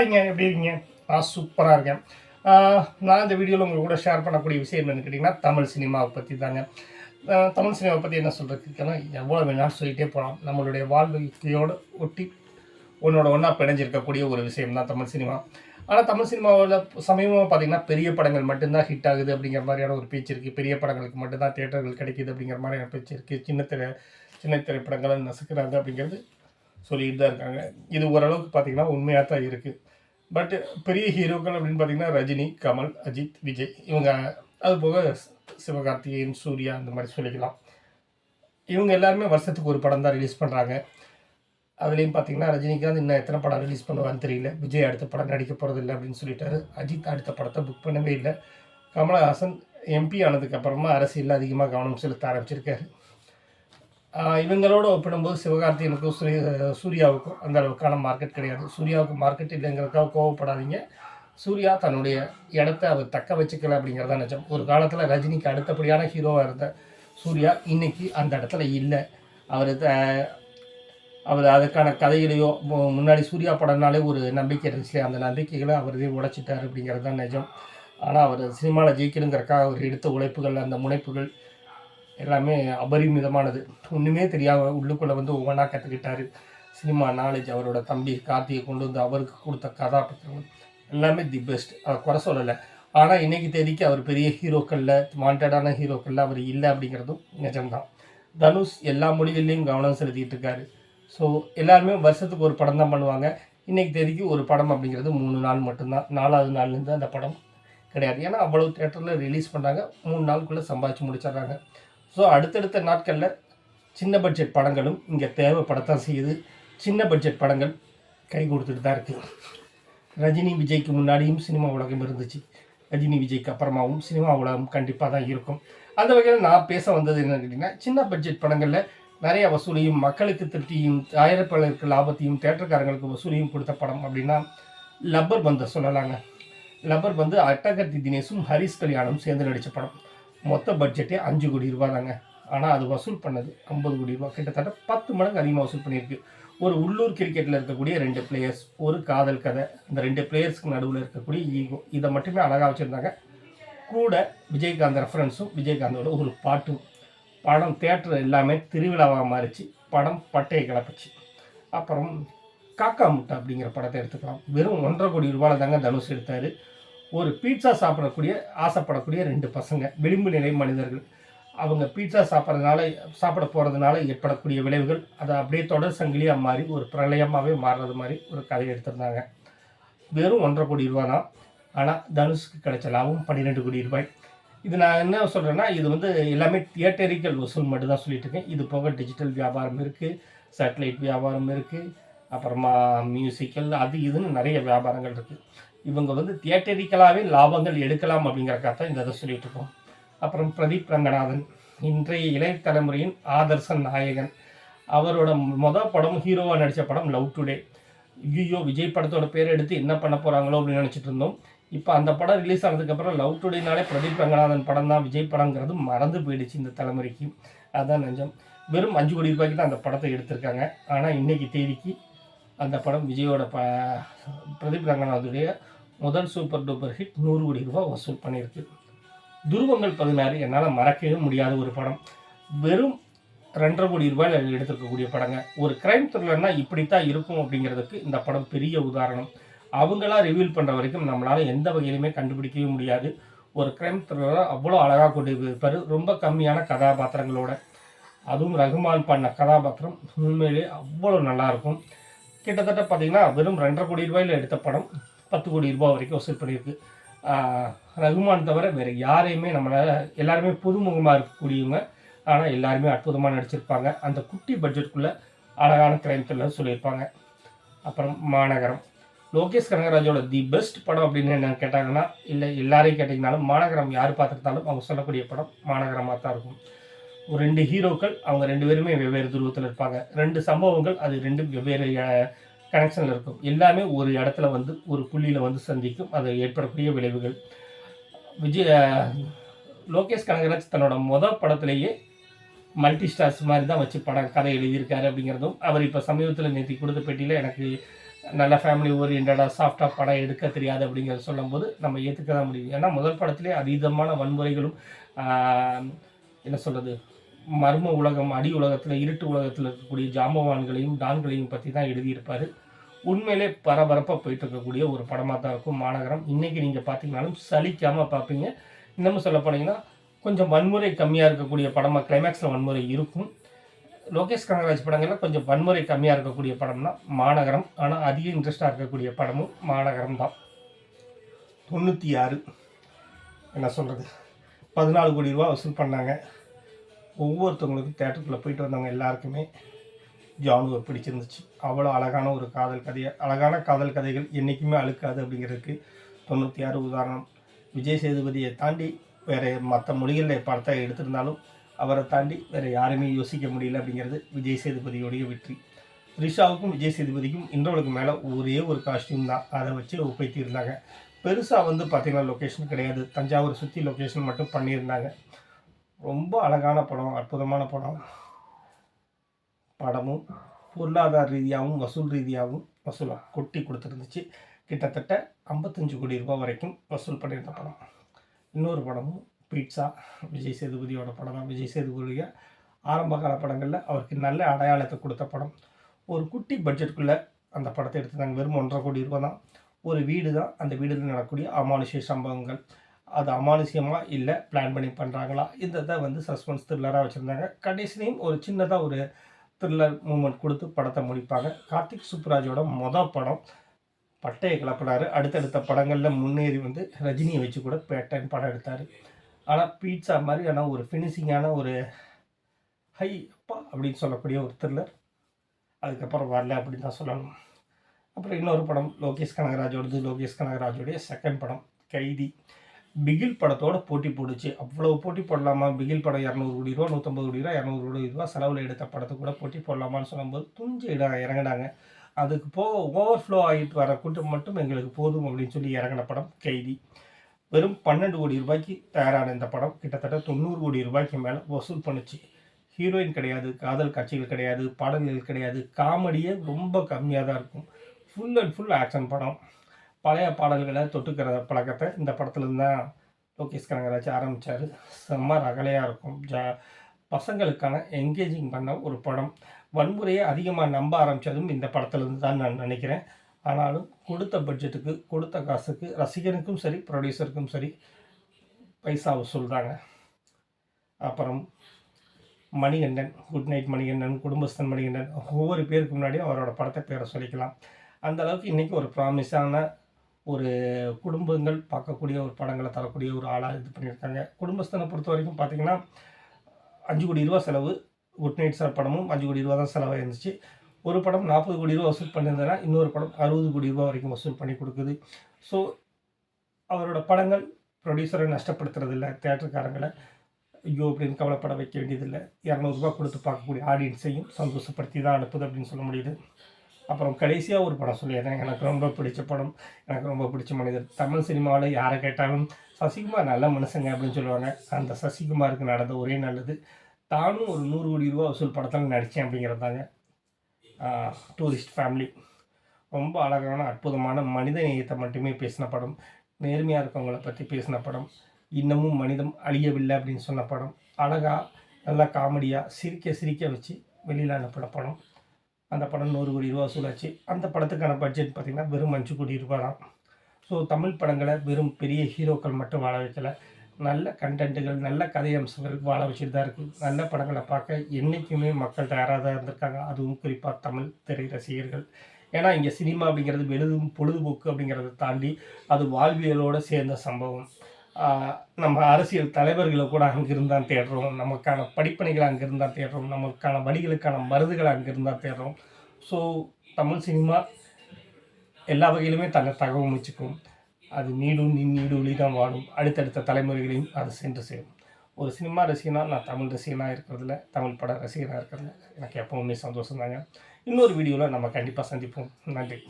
ஹாய்ங்க எப்படி இருக்கீங்க? நான் சூப்பராக இருக்கேன். நான் இந்த வீடியோவில் உங்கள் கூட ஷேர் பண்ணக்கூடிய விஷயம் என்னன்னு கேட்டிங்கன்னா தமிழ் சினிமாவை பற்றி தாங்க. தமிழ் சினிமாவை பற்றி என்ன சொல்கிறதுக்குன்னா எவ்வளோ வேணாலும் சொல்லிகிட்டே போகலாம் நம்மளுடைய வாழ்க்கையோடு ஒட்டி உன்னோட ஒன்றா பிணைஞ்சிருக்கக்கூடிய ஒரு விஷயம் தான் தமிழ் சினிமா. ஆனால் தமிழ் சினிமாவில் சமீபமாக பார்த்திங்கன்னா பெரிய படங்கள் மட்டும்தான் ஹிட் ஆகுது அப்படிங்கிற மாதிரியான ஒரு பேச்சு இருக்குது பெரிய படங்களுக்கு மட்டும்தான் தேட்டர்கள் கிடைக்கிது அப்படிங்கிற மாதிரியான பேச்சு இருக்குது சின்ன திரை சின்ன திரைப்படங்களை நசுக்கிறாங்க அப்படிங்கிறது சொல்லிட்டு தான் இருக்காங்க. இது ஓரளவுக்கு பார்த்தீங்கன்னா உண்மையாக தான் இருக்குது பட் பெரிய ஹீரோக்கள் அப்படின்னு பார்த்தீங்கன்னா ரஜினி கமல் அஜித் விஜய். இவங்க அது போக சிவகார்த்திகேயன் சூர்யா அந்த மாதிரி சொல்லிக்கலாம். இவங்க எல்லாருமே வருஷத்துக்கு ஒரு படம் தான் ரிலீஸ் பண்ணுறாங்க அதுலேயும் பார்த்தீங்கன்னா ரஜினிகாந்த் இன்னும் எத்தனை படம் ரிலீஸ் பண்ணுவான்னு தெரியல. விஜய் அடுத்த படம் நடிக்க போகிறது இல்லை அப்படின்னு சொல்லிட்டாரு. அஜித் அடுத்த படத்தை புக் பண்ணவே இல்லை. கமலஹாசன் எம்பி ஆனதுக்கப்புறமா அரசியலில் அதிகமாக கவனம் செலுத்த ஆரம்பிச்சிருக்காரு. இவங்களோட ஒப்பிடும்போது சிவகார்த்திகனுக்கும் சூரிய சூர்யாவுக்கும் அந்த அளவுக்கான மார்க்கெட் கிடையாது. சூர்யாவுக்கு மார்க்கெட் இல்லைங்கிறதுக்காக கோவப்படாதீங்க. சூர்யா தன்னுடைய இடத்த அவர் தக்க வச்சுக்கல அப்படிங்கிறத நிஜம். ஒரு காலத்தில் ரஜினிக்கு அடுத்தபடியான ஹீரோவாக இருந்த சூர்யா இன்னைக்கு அந்த இடத்துல இல்லை. அவர் அவர் அதுக்கான கதைகளையோ மு- முன்னாடி சூர்யா படம்னாலே ஒரு நம்பிக்கை இருந்துச்சு அந்த நம்பிக்கைகளை அவரே உடைச்சிட்டார் அப்படிங்கிறது தான் நிஜம். ஆனால் அவர் சினிமாவில் ஜெயிக்கணுங்கிறக்காக அவர் எடுத்த உழைப்புகள் அந்த முனைப்புகள் எல்லாமே அபரிமிதமானது. ஒன்றுமே தெரியாமல் உள்ளுக்குள்ளே வந்து ஒவ்வொன்றா கற்றுக்கிட்டாரு சினிமா நாலேஜ் அவரோட தம்பி கார்த்தியை கொண்டு வந்து அவருக்கு கொடுத்த கதாபாத்திரங்கள். எல்லாமே தி பெஸ்ட் அதை குறை சொல்லலை. ஆனால் இன்னைக்கு தேதிக்கு அவர் பெரிய ஹீரோக்களில் வாண்டடான ஹீரோக்களில் அவர் இல்லை அப்படிங்கிறதும் நிஜம்தான். தனுஷ் எல்லா மொழிகள்லையும் கவனம் செலுத்திட்டு இருக்காரு. ஸோ எல்லாருமே வருஷத்துக்கு ஒரு படம் தான் பண்ணுவாங்க. இன்றைக்கு தேதிக்கு ஒரு படம் அப்படிங்கிறது மூணு நாள் மட்டும்தான். நாலாவது நாள்லேருந்து அந்த படம் கிடையாது. ஏன்னா அவ்வளோ தேட்டரில் ரிலீஸ் பண்ணுறாங்க மூணு நாளுக்குள்ளே சம்பாதிச்சு முடிச்சிடுறாங்க. ஸோ அடுத்தடுத்த நாட்களில் சின்ன பட்ஜெட் படங்களும் இங்கே தேவைப்படத்தான் செய்யுது. சின்ன பட்ஜெட் படங்கள் கை கொடுத்துட்டு தான் இருக்குது ரஜினி விஜய்க்கு முன்னாடியும் சினிமா உலகம் இருந்துச்சு. ரஜினி விஜய்க்கு அப்புறமாவும் சினிமா உலகம் கண்டிப்பாக தான் இருக்கும். அந்த வகையில் நான் பேச வந்தது என்னன்னு கேட்டிங்கன்னா சின்ன பட்ஜெட் படங்களில் நிறைய வசூலையும் மக்களுக்கு திருப்தியும் தயாரிப்பாளருக்கு லாபத்தையும் தேட்டருக்காரங்களுக்கு வசூலையும் கொடுத்த படம் அப்படின்னா லப்பர் பந்தை சொல்லலாங்க. லப்பர் பந்து அட்டகர்த்தி தினேஷும் ஹரிஸ் கல்யாணம் சேர்ந்து நடித்த படம். மொத்த பட்ஜெட்டே அஞ்சு கோடி ரூபா தாங்க ஆனால் அது வசூல் பண்ணது ஐம்பது கோடி ரூபா. கிட்டத்தட்ட பத்து மடங்கு அதிகமாக வசூல் பண்ணியிருக்கு. ஒரு உள்ளூர் கிரிக்கெட்டில் இருக்கக்கூடிய ரெண்டு பிளேயர்ஸ் ஒரு காதல் கதை. இந்த ரெண்டு பிளேயர்ஸ்க்கு நடுவில் இருக்கக்கூடிய ஈகோ இதை மட்டுமே அழகாக வச்சுருந்தாங்க. கூட விஜயகாந்த் ரெஃபரன்ஸும் விஜயகாந்தோட ஒரு பாட்டும். படம் தேட்டர் எல்லாமே திருவிழாவாக மாறிச்சு. படம் பட்டையை கிளப்பிச்சு. அப்புறம் காக்கா முட்டை அப்படிங்கிற படத்தை எடுத்துக்கலாம். வெறும் ஒன்றரை கோடி ரூபாயில் தாங்க தனுஷ் எடுத்தார். ஒரு பீட்சா சாப்பிடக்கூடிய ஆசைப்படக்கூடிய ரெண்டு பசங்க விளிம்பு நிலை மனிதர்கள். அவங்க பீட்சா சாப்பிட்றதுனால சாப்பிட போகிறதுனால ஏற்படக்கூடிய விளைவுகள் அதை அப்படியே தொடர் சங்கிலியாக மாறி ஒரு பிரளயமாகவே மாறுறது மாதிரி ஒரு கதை எடுத்திருந்தாங்க. வெறும் ஒன்றரை கோடி ரூபா தான். ஆனால் தனுஷுக்கு கிடைச்ச லாபம் பன்னிரெண்டு கோடி ரூபாய். இது நான் என்ன சொல்கிறேன்னா இது வந்து எல்லாமே தியேட்டரிக்கல் வசூல் மட்டும் தான் சொல்லிட்டு இருக்கேன். இது போக டிஜிட்டல் வியாபாரம் இருக்குது சேட்டலைட் வியாபாரம் இருக்குது அப்புறமா மியூசிக்கல் அது இதுன்னு நிறைய வியாபாரங்கள் இருக்குது இவங்க வந்து தியேட்டரிக்கலாகவே லாபங்கள் எடுக்கலாம் அப்படிங்கிறக்காக தான் இந்த இதை சொல்லிட்டு இருக்கோம் அப்புறம் பிரதீப் ரங்கநாதன் இன்றைய இளைய தலைமுறையின் ஆதர்ச நாயகன். அவரோட மொதல் படம் ஹீரோவாக நடித்த படம் லவ் டுடே ஐயோ விஜய் படத்தோட பேர் எடுத்து என்ன பண்ண போகிறாங்களோ அப்படின்னு நினச்சிட்டு இருந்தோம். இப்போ அந்த படம் ரிலீஸ் ஆனதுக்கப்புறம் லவ் டுடேனாலே பிரதீப் ரங்கநாதன் படம் தான் விஜய் படங்கிறது மறந்து போயிடுச்சு இந்த தலைமுறைக்கு. அதான் நிஜம் வெறும் அஞ்சு கோடி ரூபாய்க்கு தான் அந்த படத்தை எடுத்திருக்காங்க. ஆனால் இன்றைக்கி தேதிக்கு அந்த படம் விஜயோட ப பிரதீப் ரங்கநாதுடைய முதல் சூப்பர் டூப்பர் ஹிட் நூறு கோடி ரூபாய் வசூல் பண்ணியிருக்கு துருவங்கள் பதினாறு என்னால் மறக்கவே முடியாத ஒரு படம். வெறும் ரெண்டரை கோடி ரூபாயில் எடுத்திருக்கக்கூடிய படங்க. ஒரு கிரைம் த்ரில்லர்னா இப்படித்தான் இருக்கும் அப்படிங்கிறதுக்கு இந்த படம் பெரிய உதாரணம். அவங்களா ரிவீல் பண்ணுற வரைக்கும் நம்மளால் எந்த வகையிலுமே கண்டுபிடிக்கவே முடியாது. ஒரு கிரைம் த்ரில்லரை அவ்வளோ அழகாக கொண்டு போயிருப்பாரு ரொம்ப கம்மியான கதாபாத்திரங்களோட. அதுவும் ரகுமான் பண்ண கதாபாத்திரம் உண்மையிலே அவ்வளோ நல்லாயிருக்கும் கிட்டத்தட்ட பார்த்தீங்கன்னா வெறும் ரெண்டரை கோடி ரூபாயில் எடுத்த படம். பத்து கோடி ரூபாய் வரைக்கும் வசூல் பண்ணியிருக்கு. ரகுமான் தவிர வேறு யாரையுமே நம்மளால் எல்லாருமே புதுமுகமாக இருக்கக்கூடியவங்க. ஆனால் எல்லாருமே அற்புதமாக நடிச்சிருப்பாங்க. அந்த குட்டி பட்ஜெட்டுக்குள்ளே அழகான கிரைம் த்ரில்லர் சொல்லியிருப்பாங்க. அப்புறம் மாநகரம். லோகேஷ் கனகராஜோட தி பெஸ்ட் படம் அப்படின்னு என்ன கேட்டாங்கன்னா இல்லை எல்லாரையும் கேட்டிங்கனாலும் மாநகரம் யார் பார்த்துருந்தாலும் அவங்க சொல்லக்கூடிய படம் மாநகரமாக தான் இருக்கும். ஒரு ரெண்டு ஹீரோக்கள் அவங்க ரெண்டு பேருமே வெவ்வேறு துருவத்தில் இருப்பாங்க. ரெண்டு சம்பவங்கள் அது ரெண்டும் வெவ்வேறு கனெக்ஷனில் இருக்கும். எல்லாமே ஒரு இடத்துல வந்து ஒரு புள்ளியில் வந்து சந்திக்கும். அது ஏற்படக்கூடிய விளைவுகள். விஜய் லோகேஷ் கனகராஜ் தன்னோட மொதல் படத்துலேயே மல்டி ஸ்டார்ஸ் மாதிரி தான் வச்சு படம் கதை எழுதியிருக்காரு அப்படிங்கிறதும் அவர் இப்போ சமீபத்தில் நேற்று கொடுத்த பேட்டியில் எனக்கு நல்ல ஃபேமிலி ஓரியன்டாக சாஃப்டாக படம் எடுக்க தெரியாது அப்படிங்கிறத சொல்லும்போது நம்ம ஏற்றுக்க தான் முடியும். ஏன்னா முதல் படத்திலே அதீதமான வன்முறைகளும் என்ன சொல்கிறது மர்ம உலகம் அடி உலகத்தில் இருட்டு உலகத்தில் இருக்கக்கூடிய ஜாம்பவான்களையும் டான்களையும் பற்றி தான் எழுதியிருப்பார். உண்மையிலே பரபரப்பாக போயிட்டு இருக்கக்கூடிய ஒரு படமாக தான் இருக்கும் மாநகரம். இன்றைக்கி நீங்கள் பார்த்தீங்கன்னாலும் சலிக்காமல் பார்ப்பீங்க இன்னமும் சொல்ல போனீங்கன்னா கொஞ்சம் வன்முறை கம்மியாக இருக்கக்கூடிய படமாக கிளைமேக்ஸில் வன்முறை இருக்கும். லோகேஷ் கனகராஜ் படங்களில் கொஞ்சம் வன்முறை கம்மியாக இருக்கக்கூடிய படம்னா மாநகரம். ஆனால் அதிக இன்ட்ரெஸ்டாக இருக்கக்கூடிய படமும் மாநகரம் தான். தொண்ணூற்றி ஆறு என்ன சொல்கிறது பதினாலு கோடி ரூபா வசூல் பண்ணாங்க. ஒவ்வொருத்தவங்களுக்கும் தேட்டருக்குள்ளே போயிட்டு வந்தவங்க எல்லாருக்குமே ஜானுவை பிடிச்சிருந்துச்சு. அவ்வளோ அழகான ஒரு காதல் கதையை அழகான காதல் கதைகள் என்றைக்குமே அழுக்காது அப்படிங்கிறதுக்கு தொண்ணூற்றி ஆறு உதாரணம். விஜய் சேதுபதியை தாண்டி வேறு மற்ற மொழிகளில் படத்தை எடுத்திருந்தாலும் அவரை தாண்டி வேறு யாருமே யோசிக்க முடியல அப்படிங்கிறது விஜய் சேதுபதியோடைய வெற்றி. த்ரிஷாவுக்கும் விஜய் சேதுபதிக்கும் இன்றவளுக்கு மேலே ஒரே ஒரு காஸ்டியூம் தான். அதை வச்சு ஒப்பைத்திருந்தாங்க. பெருசாக வந்து பார்த்திங்கன்னா லொக்கேஷன் கிடையாது. தஞ்சாவூர் சுற்றி லொக்கேஷன் மட்டும் பண்ணியிருந்தாங்க. ரொம்ப அழகான படம் அற்புதமான படம். படமும் பொருளாதார ரீதியாகவும் வசூல் ரீதியாகவும் வசூலாக கொட்டி கொடுத்துருந்துச்சு. கிட்டத்தட்ட ஐம்பத்தஞ்சு கோடி ரூபாய் வரைக்கும் வசூல் பண்ணியிருந்த படம். இன்னொரு படமும் பீட்சா விஜய் சேதுபதியோட படம் தான். விஜய் சேதுபதிய ஆரம்பகால படங்களில் அவருக்கு நல்ல அடையாளத்தை கொடுத்த படம். ஒரு குட்டி பட்ஜெட்டுக்குள்ளே அந்த படத்தை எடுத்துருந்தாங்க. வெறும் ஒன்றரை கோடி ரூபாய் தான். ஒரு வீடு தான் அந்த வீடில் நடக்கக்கூடிய அமானுஷ்ய சம்பவங்கள். அது அமானுஷ்யமாக இல்லை பிளான் பண்ணி பண்ணுறாங்களா இந்த இதை வந்து சஸ்பென்ஸ் த்ரில்லராக வச்சுருந்தாங்க. கடைசிலையும் ஒரு சின்னதாக ஒரு த்ரில்லர் மூமெண்ட் கொடுத்து படத்தை முடிப்பாங்க. கார்த்திக் சுப்ராஜோட மொதல் படம். பட்டையை கிளப்பினார். அடுத்தடுத்த படங்களில் முன்னேறி வந்து ரஜினியை வச்சு கூட பேட்டன் படம் எடுத்தார். ஆனால் பீட்சா மாதிரியான ஒரு ஃபினிஷிங்கான ஒரு ஹை அப்பா அப்படின்னு சொல்லக்கூடிய ஒரு த்ரில்லர் அதுக்கப்புறம் வரல அப்படின்னு தான் சொல்லணும். அப்புறம் இன்னொரு படம் லோகேஷ் கனகராஜோடது. லோகேஷ் கனகராஜோடைய செகண்ட் படம் கைதி. பிகில் படத்தோட போட்டி போட்டுச்சு. அவ்வளோ போட்டி போடலாமா? பிகில் படம் இரநூறு கோடி ரூபா நூற்றம்பது கோடி ரூபா இரநூறு கோடி ரூபா செலவில் எடுத்த படத்தை கூட போட்டி போடலாமான்னு சொல்லும்போது துஞ்சு இடம் இறங்கினாங்க. அதுக்கு போக ஓவர்ஃப்ளோ ஆகிட்டு வர கூட்டம் மட்டும் எங்களுக்கு போதும் அப்படின்னு சொல்லி இறங்கின படம் கைதி. வெறும் பன்னெண்டு கோடி ரூபாய்க்கு தயாரான இந்த படம் கிட்டத்தட்ட தொண்ணூறு கோடி ரூபாய்க்கு மேலே வசூல் பண்ணுச்சு. ஹீரோயின் கிடையாது காதல் காட்சிகள் கிடையாது பாடல்கள் கிடையாது. காமெடியே ரொம்ப கம்மியாக தான் இருக்கும். ஃபுல் அண்ட் ஃபுல் ஆக்ஷன் படம். பழைய பாடல்களை தொட்டுக்கிற பழக்கத்தை இந்த படத்துலேருந்து தான் லோகேஷ் கனகராஜ் ஆரம்பித்தார் செம்ம ரகலையாக இருக்கும். ஜா பசங்களுக்கான என்கேஜிங் பண்ண ஒரு படம். வன்முறையை அதிகமாக நம்ப ஆரம்பித்ததும் இந்த படத்துலேருந்து தான் நான் நினைக்கிறேன். ஆனாலும் கொடுத்த பட்ஜெட்டுக்கு கொடுத்த காசுக்கு ரசிகனுக்கும் சரி ப்ரொடியூசருக்கும் சரி பைசா வசூல் தாங்க அப்புறம் மணிகண்டன் குட் நைட் மணிகண்டன் குடும்பஸ்தன் மணிகண்டன் ஒவ்வொரு பேருக்கு முன்னாடியும் அவரோட படத்தை பேரை சொல்லிக்கலாம். அந்தளவுக்கு இன்றைக்கி ஒரு ப்ராமிஸான ஒரு குடும்பங்கள் பார்க்கக்கூடிய ஒரு படங்களை தரக்கூடிய ஒரு ஆளாக இது பண்ணியிருக்காங்க. குடும்பஸ்தனை பொறுத்த வரைக்கும் பார்த்தீங்கன்னா அஞ்சு கோடி ரூபா செலவு குட் நைட் சார் படமும் அஞ்சு கோடி ரூபா தான் செலவாக இருந்துச்சு. ஒரு படம் நாற்பது கோடி ரூபா வசூல் பண்ணியிருந்தேன்னா இன்னொரு படம் அறுபது கோடி ரூபா வரைக்கும் வசூல் பண்ணி கொடுக்குது. ஸோ அவரோட படங்கள் ப்ரொடியூசரை நஷ்டப்படுத்துறதில்ல தேட்டருக்காரங்களை ஐயோ அப்படின்னு கவலைப்பட வைக்க வேண்டியதில்லை. இரநூறுபா கொடுத்து பார்க்கக்கூடிய ஆடியன்ஸையும் சந்தோஷப்படுத்தி தான் அனுப்புது அப்படின்னு சொல்ல முடியுது. அப்புறம் கடைசியாக ஒரு படம் சொல்லிடுறேன். எனக்கு ரொம்ப பிடிச்ச படம். எனக்கு ரொம்ப பிடிச்ச மனிதர். தமிழ் சினிமாவில் யாரை கேட்டாலும் சசிகுமார் நல்ல மனுஷங்க அப்படின்னு சொல்லுவாங்க. அந்த சசிகுமாருக்கு நடந்த ஒரே நல்லது. தானும் ஒரு நூறு கோடி ரூபா வசூல் படத்தில் நடித்தேன் அப்படிங்கிறதாங்க டூரிஸ்ட் ஃபேமிலி ரொம்ப அழகான அற்புதமான மனித நேயத்தை மட்டுமே பேசின படம். நேர்மையாக இருக்கவங்கள பற்றி பேசின படம். இன்னமும் மனிதம் அழியவில்லை அப்படின்னு சொன்ன படம். அழகாக நல்லா காமெடியாக சிரிக்க சிரிக்க வச்சு வெளியில் அனுப்பின படம். அந்த படம் நூறு கோடி ரூபா வசூலாச்சு அந்த படத்துக்கான பட்ஜெட் பார்த்திங்கன்னா வெறும் அஞ்சு கோடி ரூபா தான் ஸோ தமிழ் படங்களை வெறும் பெரிய ஹீரோக்கள் மட்டும் வாழ வைக்கல. நல்ல கண்டென்ட்டுகள் நல்ல கதை அம்சங்கள் வாழ வச்சுட்டு தான் இருக்குது நல்ல படங்களை பார்க்க என்றைக்குமே மக்கள் தயாராக தான் இருந்திருக்காங்க. அதுவும் குறிப்பாக தமிழ் திரை ரசிகர்கள் ஏன்னா இங்கே சினிமா அப்படிங்கிறது வெளுதும் பொழுதுபோக்கு அப்படிங்கிறத தாண்டி அது வாழ்வியலோடு சேர்ந்த சம்பவம். நம்ம அரசியல் தலைவர்களை கூட அங்கிருந்து தான் தேடுறோம். நமக்கான படிப்பணிகளை அங்கிருந்து தான் தேடுறோம். நமக்கான வழிகளுக்கான மருந்துகளை அங்கிருந்து தான் தேடுறோம். ஸோ தமிழ் சினிமா எல்லா வகையிலுமே தன்னை தகவமைச்சுக்கும் அது நீடும் நீ நீடொழி தான் வாடும் அடுத்தடுத்த தலைமுறைகளையும் அது சென்று சேரும். ஒரு சினிமா ரசிகனாக நான் தமிழ் ரசிகனாக இருக்கிறதுல தமிழ் பட ரசிகனாக இருக்கிறதுல எனக்கு எப்பவுமே சந்தோஷம் தாங்க இன்னொரு வீடியோவில் நம்ம கண்டிப்பாக சந்திப்போம். நன்றி.